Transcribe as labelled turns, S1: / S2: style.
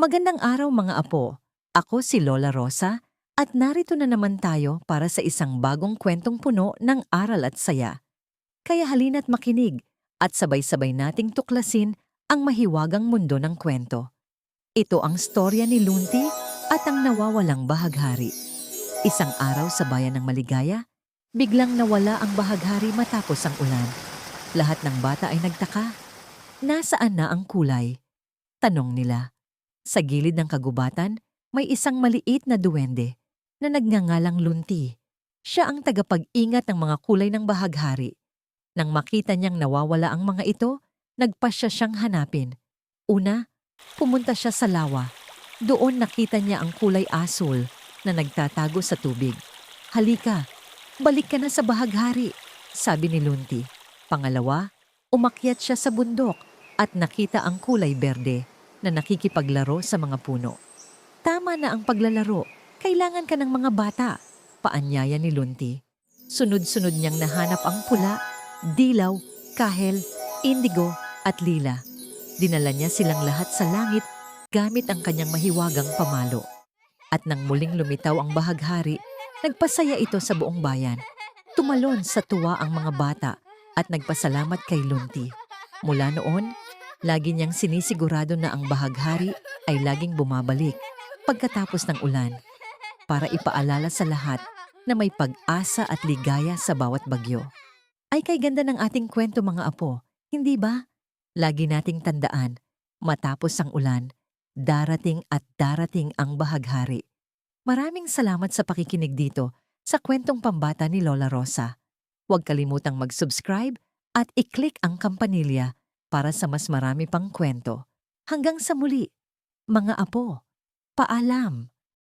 S1: Magandang araw mga apo. Ako si Lola Rosa at narito na naman tayo para sa isang bagong kwentong puno ng aral at saya. Kaya halina't makinig at sabay-sabay nating tuklasin ang mahiwagang mundo ng kwento. Ito ang storya ni Lunti at ang nawawalang bahaghari. Isang araw sa bayan ng Maligaya, biglang nawala ang bahaghari matapos ang ulan. Lahat ng bata ay nagtaka. Nasaan na ang kulay? Tanong nila. Sa gilid ng kagubatan, may isang maliit na duwende na nagngangalang Lunti. Siya ang tagapag-ingat ng mga kulay ng bahaghari. Nang makita niyang nawawala ang mga ito, nagpasya siyang hanapin. Una, pumunta siya sa lawa. Doon nakita niya ang kulay asul na nagtatago sa tubig. Halika, balik ka na sa bahaghari, sabi ni Lunti. Pangalawa, umakyat siya sa bundok at nakita ang kulay berde na nakikipaglaro sa mga puno. Tama na ang paglalaro. Kailangan ka ng mga bata, paanyaya ni Lunti. Sunod-sunod niyang nahanap ang pula, dilaw, kahel, indigo at lila. Dinala niya silang lahat sa langit gamit ang kanyang mahiwagang pamalo. At nang muling lumitaw ang bahaghari, nagpasaya ito sa buong bayan. Tumalon sa tuwa ang mga bata at nagpasalamat kay Lunti. Mula noon, lagi niyang sinisigurado na ang bahaghari ay laging bumabalik pagkatapos ng ulan para ipaalala sa lahat na may pag-asa at ligaya sa bawat bagyo. Ay kay ganda ng ating kwento mga apo, hindi ba? Lagi nating tandaan, matapos ang ulan, darating at darating ang bahaghari. Maraming salamat sa pakikinig dito sa kwentong pambata ni Lola Rosa. Huwag kalimutang mag-subscribe at i-click ang kampanilya para sa mas marami pang kwento. Hanggang sa muli, mga apo, paalam!